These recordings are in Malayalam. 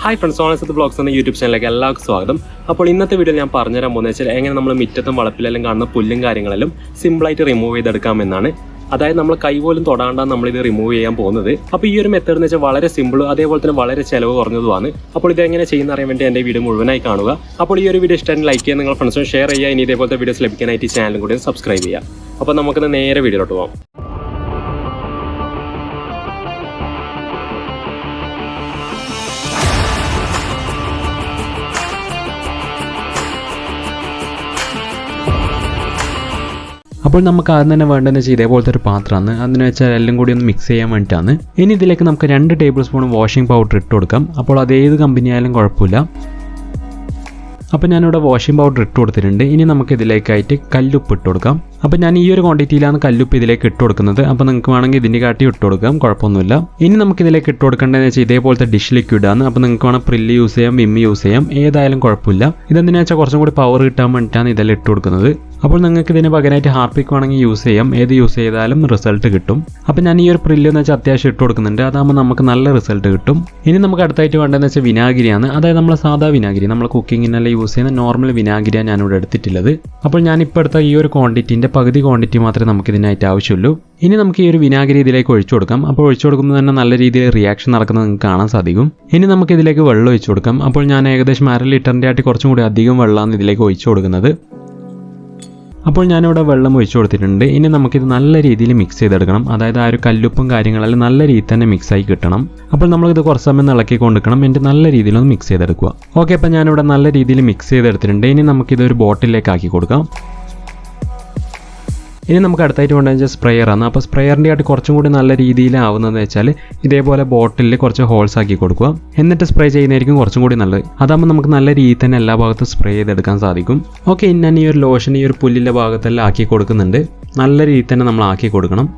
ഹായ് ഫ്രണ്ട്സ് ഓണസത്ത് ബ്ലോഗ്സ് എന്ന യൂട്യൂബ് ചാനലിലേക്ക് എല്ലാവർക്കും സ്വാഗതം. അപ്പോൾ ഇന്നത്തെ വീഡിയോ ഞാൻ പറഞ്ഞുതരാൻ പോകുന്നത് വെച്ചാൽ എങ്ങനെ നമ്മൾ മിറ്റത്തും വളപ്പിലെല്ലാം കാണുന്ന പുല്ലും കാര്യങ്ങളെല്ലാം സിമ്പിളായിട്ട് റിമൂവ് ചെയ്തെടുക്കാമെന്നാണ്. അതായത് നമ്മൾ കൈ പോലും തൊടാണ്ടാണ് നമ്മൾ ഇത് റിമൂവ് ചെയ്യാൻ പോകുന്നത്. അപ്പോൾ ഈ ഒരു മെത്തേഡ് എന്ന് വെച്ചാൽ വളരെ സിമ്പിൾ അതേപോലെ തന്നെ വളരെ ചിലവ് കുറഞ്ഞതുമാണ്. അപ്പോൾ ഇത് എങ്ങനെ ചെയ്യുന്ന അറിയാൻ വേണ്ടി എന്റെ വീഡിയോ മുഴുവനായി കാണുക. അപ്പോൾ ഈ ഒരു വീഡിയോ ഇഷ്ടം ലൈക്ക് ചെയ്യുക നിങ്ങൾ ഫ്രണ്ട്സും ഷെയർ ചെയ്യുക. ഇനി ഇതേപോലത്തെ വീഡിയോസ് ലഭിക്കാനായിട്ട് ചാനലും കൂടി സബ്സ്ക്രൈബ് ചെയ്യുക. അപ്പോൾ നമുക്കിന്ന് നേരെ വീഡിയോയിലോട്ട് പോകാം അപ്പോൾ നമുക്ക് ആദ്യം തന്നെ വേണ്ടതെന്ന് വെച്ചാൽ ഇതേപോലത്തെ ഒരു പാത്രമാണ്. അതിന് വെച്ചാൽ എല്ലാം കൂടി ഒന്ന് മിക്സ് ചെയ്യാൻ വേണ്ടിയിട്ടാണ്. ഇനി ഇതിലേക്ക് നമുക്ക് രണ്ട് ടേബിൾ സ്പൂൺ വാഷിംഗ് പൗഡർ ഇട്ട് കൊടുക്കാം. അപ്പോൾ അത് ഏത് കമ്പനി ആയാലും കുഴപ്പമില്ല. അപ്പോൾ ഞാനിവിടെ വാഷിംഗ് പൗഡർ ഇട്ട് കൊടുത്തിട്ടുണ്ട്. ഇനി നമുക്ക് ഇതിലേക്കായിട്ട് കല്ലുപ്പ് ഇട്ട് കൊടുക്കാം. അപ്പോൾ ഞാൻ ഈ ഒരു ക്വാണ്ടിറ്റിയിലാണ് കല്ലുപ്പ് ഇതിലേക്ക് ഇട്ട് കൊടുക്കുന്നത്. അപ്പോൾ നിങ്ങൾക്ക് വേണമെങ്കിൽ ഇതിന്റെ കാട്ടി ഇട്ട് കൊടുക്കാം. കുഴപ്പമൊന്നുമില്ല. ഇനി നമുക്ക് ഇതിലേക്ക് ഇട്ട് കൊടുക്കേണ്ടതെന്ന് വെച്ചാൽ ഇതേപോലത്തെ ഡിഷ് ലിക്വിഡ് ആണ്. അപ്പോൾ നിങ്ങൾക്ക് വേണം പ്രില്ല് യൂസ് ചെയ്യാം വിമ്മി യൂസ് ചെയ്യാം. ഏതായാലും കുഴപ്പമില്ല. ഇതെന്തിനാ വെച്ചാൽ കുറച്ചും കൂടി പവർ കിട്ടാൻ വേണ്ടിയിട്ടാണ് ഇതെല്ലാം ഇട്ട് കൊടുക്കുന്നത്. അപ്പോൾ നിങ്ങൾക്ക് ഇതിന് പകരമായിട്ട് ഹാർപ്പിക് വേണമെങ്കിൽ യൂസ് ചെയ്യാം. ഏത് യൂസ് ചെയ്താലും റിസൾട്ട് കിട്ടും. അപ്പോൾ ഞാൻ ഈ ഒരു പ്രില്ല് എന്ന് വെച്ചാൽ അത്യാവശ്യം ഇട്ട് കൊടുക്കുന്നുണ്ട്. അതാകുമ്പോൾ നമുക്ക് നല്ല റിസൾട്ട് കിട്ടും. ഇനി നമുക്ക് അടുത്തായിട്ട് വേണ്ടതെന്ന് വെച്ചാൽ വിനാഗിരിയാണ്. അതായത് നമ്മൾ സാധാ വിനാഗിരി. നമ്മൾ കുക്കിങ്ങിനെല്ലാം യൂസ് ചെയ്യുന്ന നോർമൽ വിനാഗിരിയാണ് ഞാനിവിടെ എടുത്തിട്ടുള്ളത്. അപ്പോൾ ഞാനിപ്പോൾ എടുത്ത ഈ ഒരു ക്വാണ്ടിറ്റിന്റെ പകുതി ക്വാണ്ടിറ്റി മാത്രമേ നമുക്ക് ഇതിനായിട്ട് ആവശ്യമുള്ളൂ. ഇനി നമുക്ക് ഈ ഒരു വിനാഗിരി ഇതിലേക്ക് ഒഴിച്ചു കൊടുക്കാം. അപ്പോൾ ഒഴിച്ചു കൊടുക്കുമ്പോൾ തന്നെ നല്ല രീതിയിൽ റിയാക്ഷൻ നടക്കുന്നത് നിങ്ങൾക്ക് കാണാൻ സാധിക്കും. ഇനി നമുക്ക് ഇതിലേക്ക് വെള്ളം ഒഴിച്ചു കൊടുക്കാം. അപ്പോൾ ഞാൻ ഏകദേശം അര ലിറ്ററിന്റെ ആയിട്ട് കുറച്ചും കൂടി അധികം വെള്ളമാണ് ഇതിലേക്ക് ഒഴിച്ചു കൊടുക്കുന്നത്. അപ്പോൾ ഞാനിവിടെ വെള്ളം ഒഴിച്ചു കൊടുത്തിട്ടുണ്ട്. ഇനി നമുക്കിത് നല്ല രീതിയിൽ മിക്സ് ചെയ്തെടുക്കണം. അതായത് ആ ഒരു കല്ലുപ്പും കാര്യങ്ങളെല്ലാം നല്ല രീതിയിൽ തന്നെ മിക്സ് ആയി കിട്ടണം. അപ്പോൾ നമ്മളിത് കുറച്ച് സമയം ഇളക്കി കൊണ്ടിരിക്കണം എന്നിട്ട് നല്ല രീതിയിലൊന്ന് മിക്സ് ചെയ്തെടുക്കുക. ഓക്കെ അപ്പോൾ ഞാനിവിടെ നല്ല രീതിയിൽ മിക്സ് ചെയ്തെടുത്തിട്ടുണ്ട്. ഇനി നമുക്കിത് ഒരു ബോട്ടിലേക്ക് ആക്കി കൊടുക്കാം. ഇനി നമുക്ക് അടുത്തായിട്ട് വേണ്ടത് സ്പ്രെയർ ആണ്. അപ്പോൾ സ്പ്രെയറിന്റെ ആയിട്ട് കുറച്ചും കൂടി നല്ല രീതിയിലാവുന്നതെന്ന് വെച്ചാൽ ഇതേപോലെ ബോട്ടിലിൽ കുറച്ച് ഹോൾസ് ആക്കി കൊടുക്കുക. എന്നിട്ട് സ്പ്രേ ചെയ്യുന്നതായിരിക്കും കുറച്ചും കൂടി നല്ലത്. അതാകുമ്പോൾ നമുക്ക് നല്ല രീതിയിൽ തന്നെ എല്ലാ ഭാഗത്തും സ്പ്രേ ചെയ്തെടുക്കാൻ സാധിക്കും. ഓക്കെ ഇനി ഞാൻ ഈ ഒരു ലോഷൻ ഈ ഒരു പുല്ലിന്റെ ഭാഗത്തെല്ലാം ആക്കി കൊടുക്കുന്നുണ്ട്. നല്ല രീതിയിൽ തന്നെ നമ്മൾ ആക്കി കൊടുക്കണം.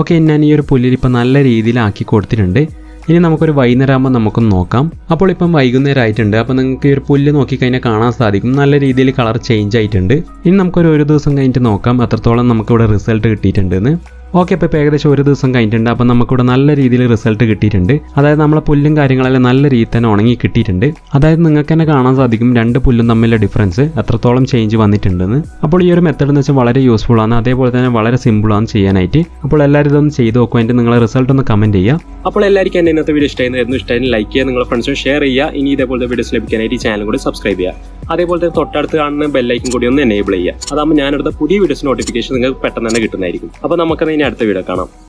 ഓക്കെ ഞാൻ ഈ ഒരു പുല്ലിൽ ഇപ്പോൾ നല്ല രീതിയിൽ ആക്കി കൊടുത്തിട്ടുണ്ട്. ഇനി നമുക്കൊരു വൈകുന്നേരം ആകുമ്പോൾ നമുക്കൊന്ന് നോക്കാം. അപ്പോൾ ഇപ്പം വൈകുന്നേരം ആയിട്ടുണ്ട് അപ്പോൾ നിങ്ങൾക്ക് ഈ ഒരു പുല്ല് നോക്കിക്കഴിഞ്ഞാൽ കാണാൻ സാധിക്കും. നല്ല രീതിയിൽ കളർ ചേഞ്ച് ആയിട്ടുണ്ട്. ഇനി നമുക്കൊരു ഒരു ദിവസം കഴിഞ്ഞിട്ട് നോക്കാം. അത്രത്തോളം നമുക്കിവിടെ റിസൾട്ട് കിട്ടിയിട്ടുണ്ടെന്ന്. ഓക്കെ അപ്പോൾ ഇപ്പോൾ ഏകദേശം ഒരു ദിവസം കഴിഞ്ഞിട്ടുണ്ട്. അപ്പോൾ നമുക്കിവിടെ നല്ല രീതിയിൽ റിസൾട്ട് കിട്ടിയിട്ടുണ്ട്. അതായത് നമ്മളെ പുല്ലും കാര്യങ്ങളെല്ലാം നല്ല രീതിയിൽ തന്നെ ഉണങ്ങി കിട്ടിയിട്ടുണ്ട്. അതായത് നിങ്ങൾക്ക് തന്നെ കാണാൻ സാധിക്കും രണ്ട് പുല്ലും തമ്മിലുള്ള ഡിഫറൻസ് എത്രത്തോളം ചേഞ്ച് വന്നിട്ടുണ്ടെന്ന്. അപ്പോൾ ഈ ഒരു മെത്തേഡ് എന്ന് വെച്ചാൽ വളരെ യൂസ്ഫുൾ ആണ്. അതേപോലെ തന്നെ വളരെ സിമ്പിൾ സിമ്പിളാണ് ചെയ്യാനായിട്ട്. അപ്പോൾ എല്ലാവരും ഇതൊന്ന് ചെയ്ത് നോക്കുക അതിന്റെ നിങ്ങളെ റിസൾട്ട് ഒന്ന് കമന്റ് ചെയ്യുക. അപ്പോൾ എല്ലാവർക്കും എന്റെ ഇന്നത്തെ വീഡിയോ ഇഷ്ടമായിരുന്നു ഇഷ്ടമായി ലൈക്ക് ചെയ്യുക. നിങ്ങളുടെ ഫ്രണ്ട്സും ഷെയർ ചെയ്യുക. ഇനി ഇതേപോലത്തെ വീഡിയോസ് ലഭിക്കാനായിട്ട് ഈ ചാനൽ കൂടി സബ്സ്ക്രൈബ് ചെയ്യുക. അതേപോലെ തന്നെ തൊട്ടടുത്ത് കാണുന്ന ബെല്ലൈക്കും കൂടി ഒന്ന് എനേബിൾ ചെയ്യുക. അതാകുമ്പോൾ ഞാനെടുത്ത പുതിയ വീഡിയോസ് നോട്ടിഫിക്കേഷൻ നിങ്ങൾക്ക് പെട്ടെന്ന് തന്നെ കിട്ടുന്നതായിരിക്കും. അപ്പോൾ നമുക്കത് ഇനി അടുത്ത വീഡിയോ കാണാം.